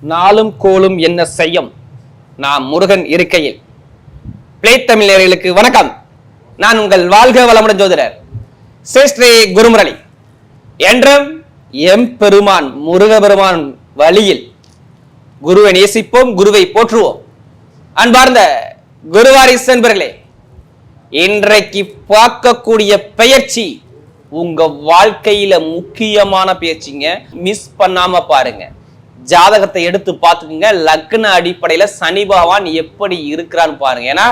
நாளும் கோலும் என்ன செய்யும்? நான் முருகன் இருக்கையில். பிளே தமிழர்களுக்கு வணக்கம். நான் உங்கள் வாழ்க வளமுடன் ஜோதிடர் ஸ்ரீ குருமுரளி. என்றும் எம் பெருமான் முருக பெருமான் வழியில் குருவை நேசிப்போம் குருவை போற்றுவோம். அன்பார்ந்த குருவாரிஸ் என்பர்களே இன்றைக்கு பார்க்கக்கூடிய பெயர்ச்சி உங்க வாழ்க்கையில முக்கியமான பேச்சுங்க மிஸ் பண்ணாம பாருங்க. ஜாதகத்தை எடுத்து பார்த்துக்குங்க. லக்ன அடிப்படையில சனி பகவான் எப்படி இருக்கிறான்னு பாருங்க. ஏன்னா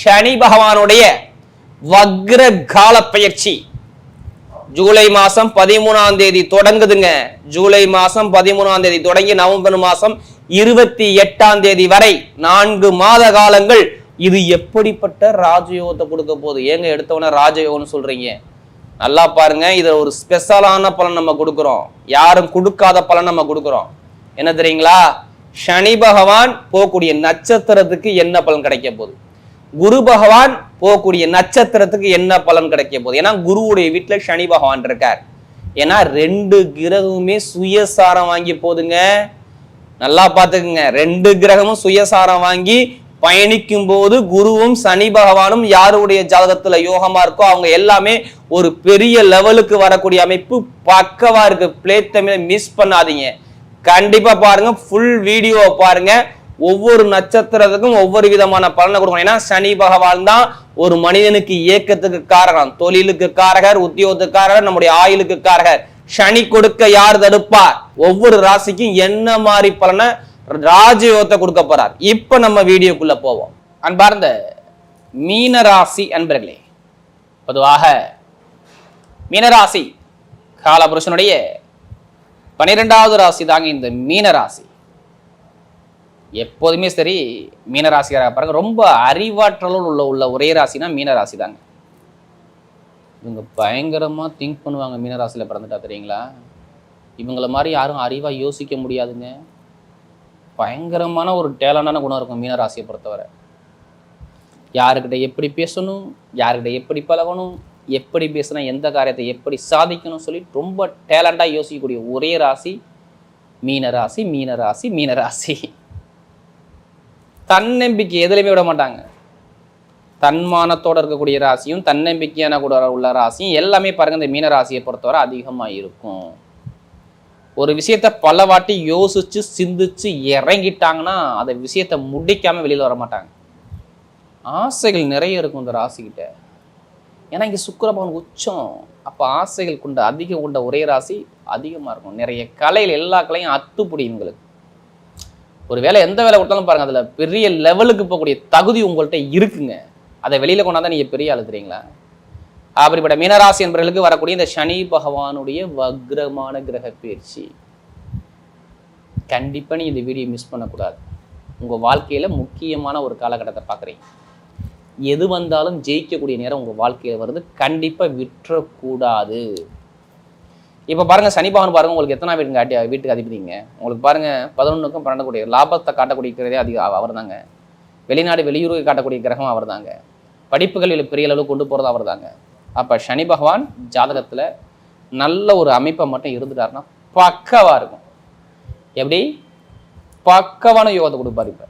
சனி பகவானுடைய வக்ர கால பயிற்சி ஜூலை மாசம் பதிமூணாம் தேதி தொடங்குதுங்க. ஜூலை மாசம் பதிமூணாம் தேதி தொடங்கி நவம்பர் மாசம் இருபத்தி எட்டாம் தேதி வரை நான்கு மாத காலங்கள் இது எப்படிப்பட்ட ராஜயோகத்தை கொடுக்க போகுது? ஏங்க எடுத்தவொடனே ராஜயோகம்னு சொல்றீங்க? நல்லா பாருங்க. இதுல ஒரு ஸ்பெஷலான பலன் நம்ம கொடுக்குறோம். யாரும் கொடுக்காத பலன் நம்ம கொடுக்குறோம். என்ன தெரியுங்களா? சனி பகவான் போகக்கூடிய நட்சத்திரத்துக்கு என்ன பலன் கிடைக்க போகுது? குரு பகவான் போகக்கூடிய நட்சத்திரத்துக்கு என்ன பலன் கிடைக்க போகுது? ஏன்னா குருவுடைய வீட்டில் சனி பகவான் இருக்கார். ஏன்னா ரெண்டு கிரகமுமே சுயசாரம் வாங்கி போதுங்க நல்லா பார்த்துக்குங்க. ரெண்டு கிரகமும் சுயசாரம் வாங்கி பயணிக்கும் போது குருவும் சனி பகவானும் யாருடைய ஜாதகத்துல யோகமா இருக்கோ அவங்க எல்லாமே ஒரு பெரிய லெவலுக்கு வரக்கூடிய அமைப்பு பக்கவா இருக்கு. பிளே தமிழை மிஸ் பண்ணாதீங்க. கண்டிப்பா பாருங்க ஃபுல் வீடியோ பாருங்க. ஒவ்வொரு நட்சத்திரத்துக்கும் ஒவ்வொரு விதமான பலனை கொடுக்கணும். ஏன்னா சனி பகவான் தான் ஒரு மனிதனுக்கு இயக்கத்துக்கு காரகம். தொழிலுக்கு காரகர் உத்தியோகத்துக்கு காரகர் நம்முடைய ஆயுளுக்கு காரகர். சனி கொடுக்க யார் தடுப்பார்? ஒவ்வொரு ராசிக்கும் என்ன மாதிரி பலனை ராஜயோகத்தை கொடுக்க போறார்? இப்ப நம்ம வீடியோக்குள்ள போவோம். அன்பார்ந்த மீன ராசி அன்பர்களே பொதுவாக மீனராசி காலபுருஷனுடைய பனிரெண்டாவது ராசி தாங்க இந்த மீன ராசி எப்போதுமே சரி மீனராசிக்காரங்க பாருங்க ரொம்ப அறிவாற்றலோடு உள்ள உள்ள ஒரே ராசினா மீனராசி தாங்க. இவங்க பயங்கரமாக திங்க் பண்ணுவாங்க மீனராசியில் பிறந்துட்டா தெரியுங்களா? இவங்கள மாதிரி யாரும் அறிவாக யோசிக்க முடியாதுங்க. பயங்கரமான ஒரு டேலண்டான குணம் இருக்கும் மீனராசியை பொறுத்தவரை. யாருக்கிட்ட எப்படி பேசணும் யாருக்கிட்ட எப்படி பழகணும் எப்படி பேசினா எந்த காரியத்தை எப்படி சாதிக்கணும்னு சொல்லி ரொம்ப டேலண்டாக யோசிக்கக்கூடிய ஒரே ராசி மீனராசி மீனராசி மீனராசி தன்னம்பிக்கை எதுலையுமே விட மாட்டாங்க. தன்மானத்தோடு இருக்கக்கூடிய ராசியும் தன்னம்பிக்கையான கூட உள்ள ராசியும் எல்லாமே பாருங்க இந்த மீன ராசியை பொறுத்தவரை அதிகமாக இருக்கும். ஒரு விஷயத்த பல வாட்டி யோசித்து சிந்திச்சு இறங்கிட்டாங்கன்னா அந்த விஷயத்த முடிக்காமல் வெளியில் வர மாட்டாங்க. ஆசைகள் நிறைய இருக்கும் இந்த ராசிக்கிட்ட. ஏன்னா இங்கே சுக்கிரபவன் உச்சம். அப்போ ஆசைகள் கொண்ட அதிகம் கொண்ட ஒரே ராசி அதிகமாக இருக்கும். நிறைய கலையில் எல்லா கலையும் அத்துப்படி உங்களுக்கு ஒரு வேலை எந்த வேலை கொடுத்தாலும் பாருங்கள் அதில் பெரிய லெவலுக்கு போகக்கூடிய தகுதி உங்கள்கிட்ட இருக்குங்க. அதை வெளியில் கொண்டாந்தா நீங்கள் பெரிய அழுத்துறீங்களா அப்படிப்பட்ட மீனராசி என்பவர்களுக்கு வரக்கூடிய இந்த சனி பகவானுடைய வக்ரமான கிரக பயிற்சி. கண்டிப்பாக நீ இந்த வீடியோ மிஸ் பண்ணக்கூடாது. உங்கள் வாழ்க்கையில் முக்கியமான ஒரு காலகட்டத்தை பார்க்குறீங்க. எது வந்தாலும் ஜெயிக்கக்கூடிய நேரம் உங்கள் வாழ்க்கையில் வருது. கண்டிப்பாக விட்டுறக்கூடாது. இப்போ பாருங்க சனி பகவான் பாருங்க உங்களுக்கு எத்தனை வீட்டுக்கு காட்டி வீட்டுக்கு அதிபதிங்க. உங்களுக்கு பாருங்க பதினொன்றுக்கும் பன்னெண்டு லாபத்தை காட்டக்கூடிய அதிக அவர் தாங்க வெளிநாடு வெளியூருக்கு காட்டக்கூடிய கிரகம் அவர் தாங்க படிப்புகளில் பெரிய அளவு கொண்டு போகிறது அவர் தாங்க அப்போ சனி பகவான் ஜாதகத்தில் நல்ல ஒரு அமைப்பை மட்டும் இருந்துட்டாருன்னா பக்கவாக இருக்கும். எப்படி? பக்கவான யோகத்தை கொடுப்பாரு இப்போ.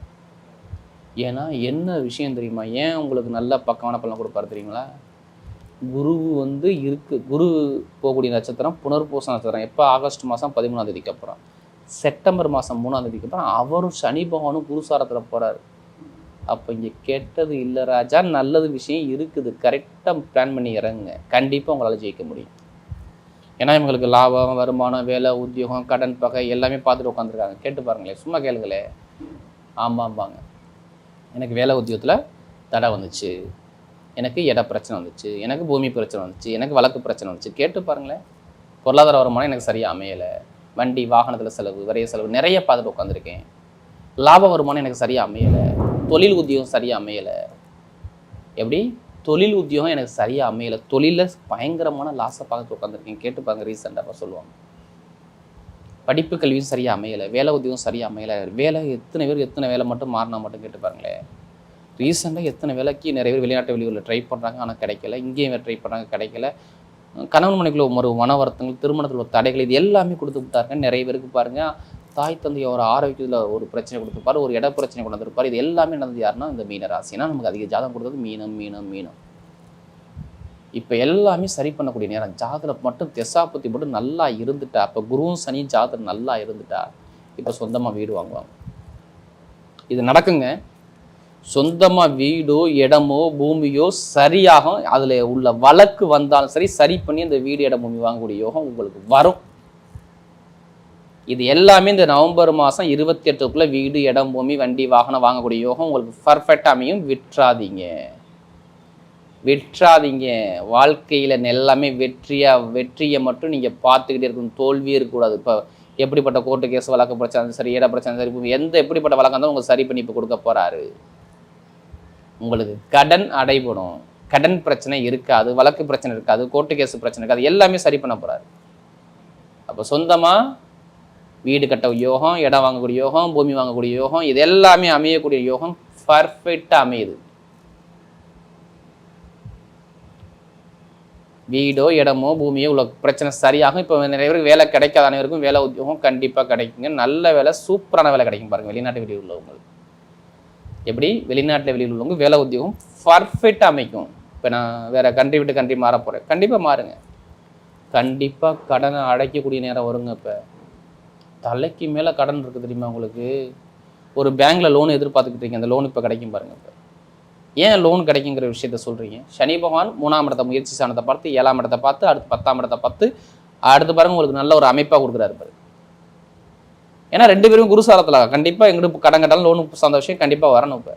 ஏன்னா என்ன விஷயம் தெரியுமா? ஏன் உங்களுக்கு நல்ல பக்கமான பலன் கொடுப்பாரு தெரியுங்களா? குரு வந்து இருக்கு. குரு போகக்கூடிய நட்சத்திரம் புனர்பூச நட்சத்திரம். எப்போ? ஆகஸ்ட் மாதம் பதிமூணாம் தேதிக்கு அப்புறம். செப்டம்பர் மாதம் மூணாம் தேதிக்கு அப்புறம் அவரும் சனி பகவானும் குருசாரத்தில் போகிறாரு அப்போ இங்கே கெட்டது இல்லை ராஜா. நல்லது விஷயம் இருக்குது. கரெக்டாக பிளான் பண்ணி இறங்குங்க. கண்டிப்பாக உங்களால் ஜெயிக்க முடியும். ஏன்னா இவங்களுக்கு லாபம் வருமானம் வேலை உத்தியோகம் கடன் பகை எல்லாமே பார்த்துட்டு உட்காந்துருக்காங்க. கேட்டு பாருங்களேன். சும்மா கேளுங்களே ஆமாம்பாங்க. எனக்கு வேலை உத்தியோகத்தில் தடை வந்துச்சு. எனக்கு இட பிரச்சனை வந்துச்சு. எனக்கு பூமி பிரச்சனை வந்துச்சு. எனக்கு வழக்கு பிரச்சனை வந்துச்சு. கேட்டு பாருங்களேன். பொருளாதார வருமானம் எனக்கு சரியாக அமையலை. வண்டி வாகனத்தில் செலவு விரைய செலவு நிறைய பார்த்துட்டு உட்காந்துருக்கேன் லாப வருமானம் எனக்கு சரியாக அமையலை. தொழில் உத்தியோகம் சரியாக அமையலை. எப்படி? தொழில் உத்தியோகம் எனக்கு சரியாக அமையலை. தொழிலில் பயங்கரமான லாஸை பார்த்து உட்காந்துருக்கேன் கேட்டு பாருங்க ரீசெண்டாக சொல்லுவாங்க. படிப்பு கல்வியும் சரியாக அமையலை வேலை உதவியும் சரியாக அமையலை. வேலை எத்தனை பேர் எத்தனை வேலை மட்டும் மாறினா மட்டும் கேட்டு பாருங்களேன் ரீசெண்டாக எத்தனை வேலைக்கு நிறைய பேர் வெளிநாட்டு வெளியூரில் ட்ரை பண்ணுறாங்க ஆனால் கிடைக்கல. இங்கேயும் ட்ரை பண்ணுறாங்க கிடைக்கல. கணவன் மனைக்குள்ள ஒரு மன வருத்தங்கள் திருமணத்தில் ஒரு தடைகள் இது எல்லாமே கொடுத்து விட்டாருங்க. நிறைய பேருக்கு பாருங்கள் தாய் தந்தையோட ஆரோக்கியத்தில் ஒரு பிரச்சனை கொடுத்துருப்பாரு ஒரு இட பிரச்சனை கொண்டு வந்திருப்பார். இது எல்லாமே நடந்தது யாருன்னா இந்த மீன ராசினா நமக்கு அதிக ஜாதகம் கொடுத்தது மீனம் மீனம் மீனம். இப்போ எல்லாமே சரி பண்ணக்கூடிய நேரம். ஜாதகம் மட்டும் திசாபத்தி மட்டும் நல்லா இருந்துட்டா அப்போ குருவும் சனி ஜாதகம் நல்லா இருந்துட்டா இப்போ சொந்தமாக வீடு வாங்குவாங்க. இது நடக்குங்க. சொந்தமாக வீடோ இடமோ பூமியோ சரியாகும் அதில் உள்ள வழக்கு வந்தாலும் சரி சரி பண்ணி அந்த வீடு இடம் பூமி வாங்கக்கூடிய யோகம் உங்களுக்கு வரும். இது எல்லாமே இந்த நவம்பர் மாதம் இருபத்தி எட்டுக்குள்ளே வீடு இடம் பூமி வண்டி வாகனம் வாங்கக்கூடிய யோகம் உங்களுக்கு பர்ஃபெக்டாக அமையும். விட்டுறாதீங்க. வெற்றாதீங்க. வாழ்க்கையில் எல்லாமே வெற்றியாக வெற்றியை மட்டும் நீங்கள் பார்த்துக்கிட்டே இருக்கணும். தோல்வியே இருக்கக்கூடாது. இப்போ எப்படிப்பட்ட கோர்ட்டு கேஸ் வழக்கு பிரச்சனை சரி ஏடா பிரச்சனை சரி எந்த எப்படிப்பட்ட வழக்கம் இருந்தாலும் உங்களுக்கு சரி பண்ணி இப்போ கொடுக்க போகிறாரு உங்களுக்கு கடன் அடைபடும். கடன் பிரச்சனை இருக்காது வழக்கு பிரச்சனை இருக்காது கோர்ட்டு கேஸ் பிரச்சனை இருக்காது எல்லாமே சரி பண்ண போகிறாரு அப்போ சொந்தமாக வீடு கட்ட யோகம் இடம் வாங்கக்கூடிய யோகம் பூமி வாங்கக்கூடிய யோகம் இது எல்லாமே அமையக்கூடிய யோகம் பர்ஃபெக்டாக அமையுது. வீடோ இடமோ பூமியோ உள்ள பிரச்சனை சரியாகும். இப்போ நிறைய பேருக்கு வேலை கிடைக்காத அனைவருக்கும் வேலை உத்தியோகம் கண்டிப்பாக கிடைக்குங்க. நல்ல வேலை சூப்பரான வேலை கிடைக்கும் பாருங்கள் வெளிநாட்டு வெளியில் உள்ளவங்களுக்கு. எப்படி? வெளிநாட்டில் வெளியில் உள்ளவங்க வேலை உத்தியோகம் பர்ஃபெக்டாக அமைக்கும். இப்போ நான் வேறு கண்ட்ரி விட்டு கண்ட்ரி மாற போகிறேன் கண்டிப்பாக மாறுங்க. கண்டிப்பாக கடனை அடைக்கக்கூடிய நேரம் வருங்க இப்போ. தலைக்கு மேலே கடன் இருக்குது தெரியுமா உங்களுக்கு? ஒரு பேங்க்கில் லோன் எதிர்பார்த்துக்கிட்டு அந்த லோன் இப்போ கிடைக்கும் பாருங்கள் இப்போ. ஏன் லோன் கிடைக்குங்கிற விஷயத்த சொல்கிறீங்க சனி பகவான் மூணாம் இடத்த முயற்சி சாணத்தை பார்த்து ஏழாம் இடத்தை பார்த்து அடுத்து பத்தாம் இடத்தை பார்த்து அடுத்து பாருங்க உங்களுக்கு நல்ல ஒரு அமைப்பாக கொடுக்குறாரு பாரு. ஏன்னா ரெண்டு பேரும் குருசாரத்தில் கண்டிப்பாக எங்கிட்ட கடன் கட்டாலும் லோன் சார்ந்த விஷயம் கண்டிப்பாக வரணும் இப்போ.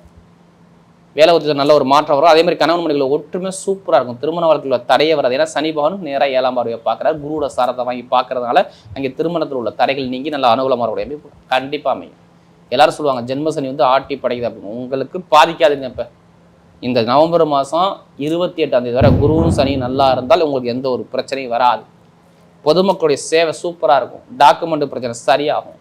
வேலை ஒருத்தர் நல்ல ஒரு மாற்றம் வரும். அதே மாதிரி கணவன் மணிகளை ஒற்றுமை சூப்பராக இருக்கும். திருமண வாழ்க்கையில் தடையே வராது. ஏன்னா சனி பகவானும் நேராக ஏழாம் பார்வையை பார்க்குறாரு. குருவோட சாரத்தை வாங்கி பார்க்கறதுனால அங்கே திருமணத்தில் உள்ள தடைகள் நீங்கி நல்ல அனுகூலமாக அமைப்பு. கண்டிப்பாக அமையும். எல்லாரும் சொல்லுவாங்க ஜென்மசனி வந்து ஆட்டி படைக்குது அப்படின்னு. உங்களுக்கு பாதிக்காதுங்க இப்போ. இந்த நவம்பர் மாதம் இருபத்தி எட்டாம் தேதி வரை குருவும் சனி நல்லா இருந்தால் உங்களுக்கு எந்த ஒரு பிரச்சனையும் வராது. பொதுமக்களுடைய சேவை சூப்பராக இருக்கும். டாக்குமெண்ட் பிரச்சனை சரியாகும்.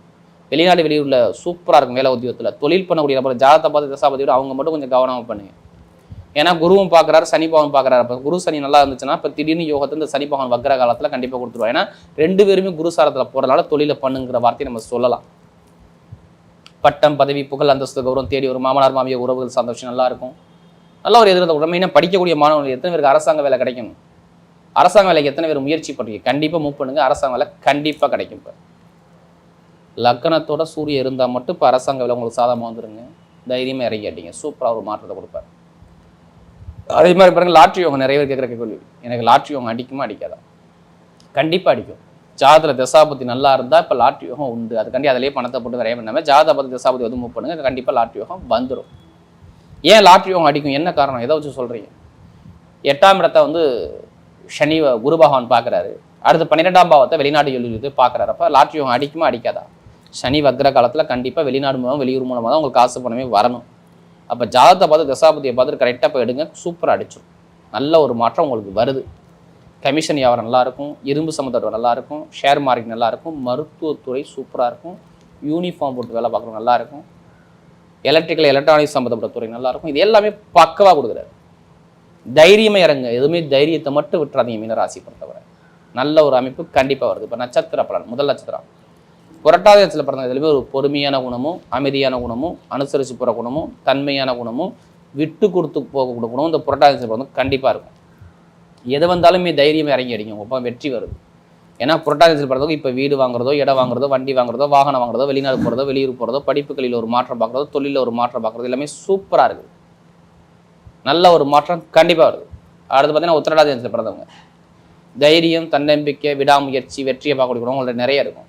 வெளிநாடு வெளியூரில் சூப்பராக இருக்கும் வேலை உத்தியோகத்தில். தொழில் பண்ணக்கூடிய நபர் ஜாதகத்தை பார்த்து தசாபதியோட அவங்க மட்டும் கொஞ்சம் கவனமாக பண்ணுங்க. ஏன்னா குருவும் பார்க்குறாரு சனி பகவான் பார்க்குறாரு. அப்போ குரு சனி நல்லா இருந்துச்சுன்னா இப்போ திடீர்னு யோகத்தை இந்த சனி பகவான் காலத்தில் கண்டிப்பாக கொடுத்துருவோம் ஏன்னா ரெண்டு பேருமே குரு சாரத்தில் போகிறனால தொழிலை பண்ணுங்கிற வார்த்தையை நம்ம சொல்லலாம். பட்டம் பதவி புகழ் அந்தஸ்து கௌரவம் தேடி ஒரு மாமனார் மாமியார் உறவுகள் சந்தோஷம் நல்லாயிருக்கும் நல்ல ஒரு எதிர்த்த உடமையினா படிக்கக்கூடிய மாணவர்கள் எத்தனை பேருக்கு அரசாங்க வேலை கிடைக்கும்? அரசாங்க வேலைக்கு எத்தனை பேர் முயற்சி பண்ணுறீங்க கண்டிப்பாக மூவ் பண்ணுங்க. அரசாங்க வேலை கண்டிப்பாக கிடைக்கும் இப்போ. லக்கணத்தோட சூரியன் இருந்தால் மட்டும் இப்போ அரசாங்க வேலை உங்களுக்கு சாதகமாக வந்துருங்க. தைரியமாக இறங்கிட்டீங்க சூப்பராக ஒரு மாற்றத்தை கொடுப்பாரு. அதே மாதிரி பாருங்க லாட்ரி யோகம் நிறைய பேர் கேட்குற கேள்வி. எனக்கு லாட்ரி யோகம் அடிக்குமா? அடிக்காதா? கண்டிப்பாக அடிக்கும். ஜாதத்தில் தசாபதி நல்லா இருந்தால் இப்போ லாட்ரி யோகம் உண்டு. அதுக்காண்டி அதிலேயே பணத்தை போட்டு வரைய பண்ணாமல் ஜாதபதி தசாபதி வந்து மூவ் பண்ணுங்க. கண்டிப்பாக லாட்ரி யோகம் வந்துடும் ஏன் லாட்ரி யோகம் அடிக்கும்? என்ன காரணம்? எதை வச்சு சொல்கிறீங்க எட்டாம் இடத்தை வந்து சனி குரு பகவான் பார்க்குறாரு. அடுத்து பன்னிரெண்டாம் பாவத்தை வெளிநாடு எழுதி பார்க்குறாரு. அப்போ லாட்ரி யோகம் அடிக்குமா? அடிக்காதா? சனி வக்ர காலத்தில் கண்டிப்பாக வெளிநாடு மூலம் வெளியூர் மூலமாக தான் உங்களுக்கு காசு பணமே வரணும். அப்போ ஜாதத்தை பார்த்து தசாபதியை பார்த்து கரெக்டாக போய் எடுங்க. சூப்பராக அடிச்சிடும் நல்ல ஒரு மாற்றம் உங்களுக்கு வருது. கமிஷன் வியாபாரம் நல்லாயிருக்கும் இரும்பு சம்மந்தோட நல்லாயிருக்கும் ஷேர் மார்க்கெட் நல்லாயிருக்கும் மருத்துவத்துறை சூப்பராக இருக்கும். யூனிஃபார்ம் போட்டு வேலை பார்க்குறவங்க நல்லாயிருக்கும் எலக்ட்ரிக்கல் எலக்ட்ரானிக்ஸ் சம்மந்தப்பட்ட துறை நல்லாயிருக்கும். இது எல்லாமே பக்கவாக கொடுக்குறாரு. தைரியமே இறங்க எதுவுமே தைரியத்தை மட்டும் விட்டுறாதீங்க மீனராசி பொறுத்தவரை. நல்ல ஒரு அமைப்பு கண்டிப்பாக வருது. இப்போ நட்சத்திர பலன் முதல் நட்சத்திரம். புரட்டாதி பிறந்த இதுலேயுமே ஒரு பொறுமையான குணமும் அமைதியான குணமும் அனுசரித்து போகிற குணமும் தன்மையான குணமும் விட்டு கொடுத்து போகக்கூடிய குணமும் இந்த புரட்டாதி நட்சத்திரம் பிறந்த கண்டிப்பாக இருக்கும். எது வந்தாலுமே தைரியமே இறங்கி அடிக்கும் உங்க வெற்றி வருது. ஏன்னா புரட்டாதி பிறந்தவங்க இப்போ வீடு வாங்குறதோ இடம் வாங்குறதோ வண்டி வாங்குறதோ வாகனம் வாங்குறதோ வெளிநாடு போகிறதோ வெளியூர் போகிறதோ படிப்புகளில் ஒரு மாற்றம் பார்க்குறதோ தொழிலில் ஒரு மாற்றம் பார்க்குறது எல்லாமே சூப்பராக இருக்குது. நல்ல ஒரு மாற்றம் கண்டிப்பாக வருது. அடுத்து பார்த்தீங்கன்னா உத்திரடாதி நட்சத்திரம் பிறந்தவங்க. தைரியம் தன்னம்பிக்கை விடாமுயற்சி வெற்றியை பார்க்கக்கூடிய குணம் உங்கள்ட்ட நிறைய இருக்கும்.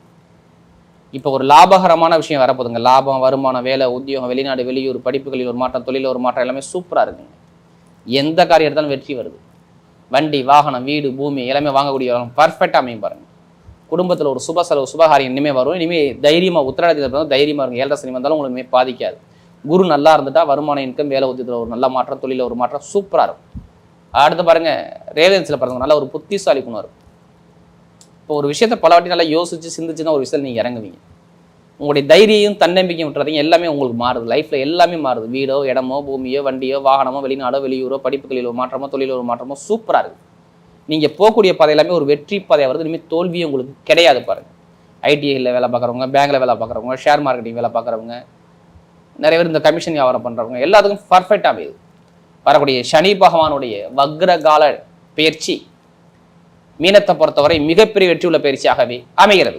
இப்போ ஒரு லாபகரமான விஷயம் வரப்போதுங்க லாபம் வருமானம் வேலை உத்தியோகம் வெளிநாடு வெளியூர் படிப்புகளில் ஒரு மாற்றம் தொழிலில் ஒரு மாற்றம் எல்லாமே சூப்பராக இருக்குங்க. எந்த காரியம் எடுத்தாலும் வெற்றி வருது. வண்டி வாகனம் வீடு பூமி எல்லாமே வாங்கக்கூடிய பர்ஃபெக்டாக அமையும் பாருங்க. குடும்பத்தில் ஒரு சுப செலவு சுபகாரியம் இனிமேல் வரும். இனிமேல் தைரியமாக உத்திரடாதி தைரியமாக இருக்கும் ஏழரை சனி வந்தாலும் உங்களுக்கு இனிமேல் பாதிக்காது. குரு நல்லா இருந்துட்டா வருமான இன்கம் வேலை உத்தியத்தில் ஒரு நல்ல மாற்றம் தொழிலில் ஒரு மாற்றம் சூப்பராக இருக்கும். அடுத்து பாருங்கள் ரேவன்ஸில் பாருங்கள் நல்ல ஒரு புத்திசாலி குணம் இருக்கும். இப்போ ஒரு விஷயத்தை பல வாட்டி நல்லா யோசிச்சு சிந்திச்சுன்னா ஒரு விஷயத்தில் நீங்கள் இறங்குவீங்க. உங்களுடைய தைரியம் தன்னம்பிக்கையும் விட்டுறதுங்க. எல்லாமே உங்களுக்கு மாறுது. லைஃப்பில் எல்லாமே மாறுது. வீடோ இடமோ பூமியோ வண்டியோ வாகனமோ வெளிநாடோ வெளியூரோ படிப்புகளிலோ மாற்றமோ தொழிலோ மாற்றமோ சூப்பராக இருக்குது நீங்கள் போகக்கூடிய பாதை எல்லாமே ஒரு வெற்றி பாதையாக வருது. இனிமேல் தோல்வியும் உங்களுக்கு கிடையாது பாருங்கள் ஐடிஐயில் வேலை பார்க்குறவங்க பேங்கில் வேலை பார்க்குறவங்க ஷேர் மார்க்கெட்டிங் வேலை பார்க்குறவங்க நிறைய பேர் இந்த கமிஷன் வியாபாரம் பண்ணுறவங்க எல்லாத்துக்கும் பர்ஃபெக்டாக அமையுது. வரக்கூடிய சனி பகவானுடைய வக்ரகால பயிற்சி மீனத்தை பொறுத்தவரை மிகப்பெரிய வெற்றியுள்ள பயிற்சியாகவே அமைகிறது.